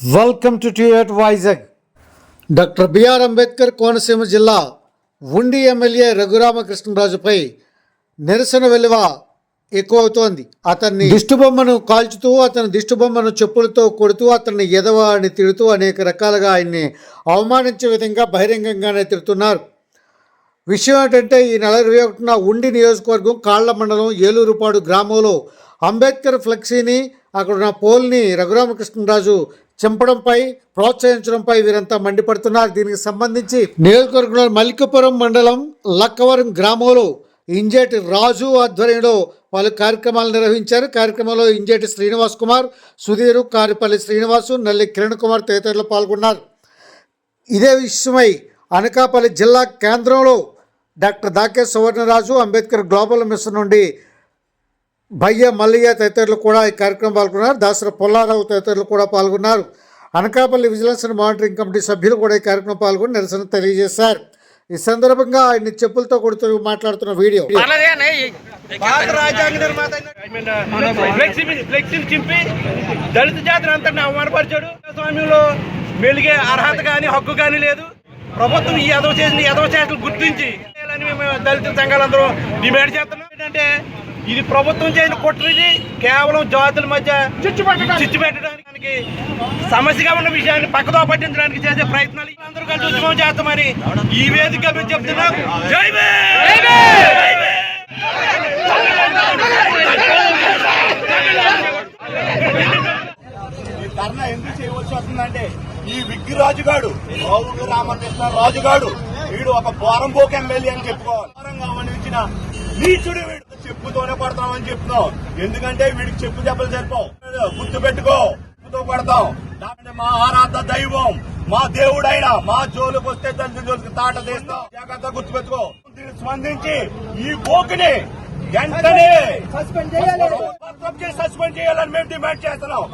Welcome to టిఎట్ Vizag doctor BR Ambedkar Konaseema జిల్లా ఉండి ఎమ్మెల్యే రఘురామకృష్ణరాజుపై నిరసన వెలువ ఎక్కువ అవుతోంది అతన్ని దిష్టిబొమ్మను కాల్చుతూ అతని దిష్టిబొమ్మను చెప్పులతో కొడుతూ అతన్ని ఎదవ అని తిడుతూ అనేక రకాలుగా ఆయన్ని అవమానించే విధంగా బహిరంగంగానే తిడుతున్నారు. విషయం ఏంటంటే ఈ నెల ఇరవై ఒకటిన ఉండి నియోజకవర్గం కాళ్ళ మండలం ఏలూరుపాడు గ్రామంలో అంబేద్కర్ ఫ్లెక్సీని అక్కడ ఉన్న పోల్ని రఘురామకృష్ణరాజు చంపడంపై ప్రోత్సహించడంపై వీరంతా మండిపడుతున్నారు. దీనికి సంబంధించి నియోజకవర్గంలో మల్లికపురం మండలం లక్కవరం గ్రామంలో ఇంజేటి రాజు ఆధ్వర్యంలో వాళ్ళు కార్యక్రమాలు నిర్వహించారు. కార్యక్రమంలో ఇంజేటి శ్రీనివాస్ కుమార్ సుధీరు కారిపల్లి శ్రీనివాసు నల్లి కిరణ్ కుమార్ తదితరులు పాల్గొన్నారు. ఇదే విషయమై అనకాపల్లి జిల్లా కేంద్రంలో doctor Dake Suvarnaraju Ambedkar global mission నుండి భయ్య మల్లయ్య తదితరులు కూడా ఈ కార్యక్రమం పాల్గొన్నారు. దాసర పుల్లారావు తదితరులు కూడా పాల్గొన్నారు. Anakapalli vigilance and monitoring committee సభ్యులు కూడా ఈ కార్యక్రమం పాల్గొని నిరసన తెలియజేశారు. ఈ సందర్భంగా ఆయన్ని చెప్పులతో కొడుతూ మాట్లాడుతున్న వీడియో. ఫ్లెక్సీని చింపి దళిత జాతిని అంతటిని అవమానపరిచాడు. స్వామ్యంలో మెలిగే అర్హత కానీ హక్కు కానీ లేదు. ప్రభుత్వం ఈ ఎదవ చేసిన ఎదవ చేతులు గుర్తించి అని మేము దళిత సంఘాలందరూ డిమాండ్ చేస్తున్నాం. ఏంటంటే ఇది ప్రభుత్వం చేసిన కుట్రది కేవలం జాతుల మధ్య చిచ్చు పెట్టడానికి సమస్యగా ఉన్న విషయాన్ని పక్కతో పట్టించడానికి చేసే ప్రయత్నాలు అందరూ కలిసి ఉద్యమం చేస్తామని ఈ వేదిక మేము చెప్తున్నాం. జై ధర్నా ఎందుకు చేయవలసి వస్తుందంటే ఈ విగ్గి రాజుగాడు రావుడు రామకృష్ణ రాజుగాడు వీడు ఒక బోరంపోక ఎమ్మెల్యే అని చెప్పుకోవాలి. బోరంగా అవనించిన నీచుడు వీడు. చెప్పుతోనే పడతామని చెప్తున్నాం ఎందుకంటే వీడికి చెప్పు దెబ్బలు సరిపోవు. గుర్తు పెట్టుకో. చెప్పుతో పడతాం మా ఆరాధ దైవం మా దేవుడైనా మా జోలికి వస్తే తండ్రి జోలికి తాట తీస్తాం. జాగ్రత్త గుర్తు పెట్టుకో. స్పందించి ఈ పోకుని వెంటనే సస్పెండ్ చేయాలని మేము డిమాండ్ చేస్తున్నాం.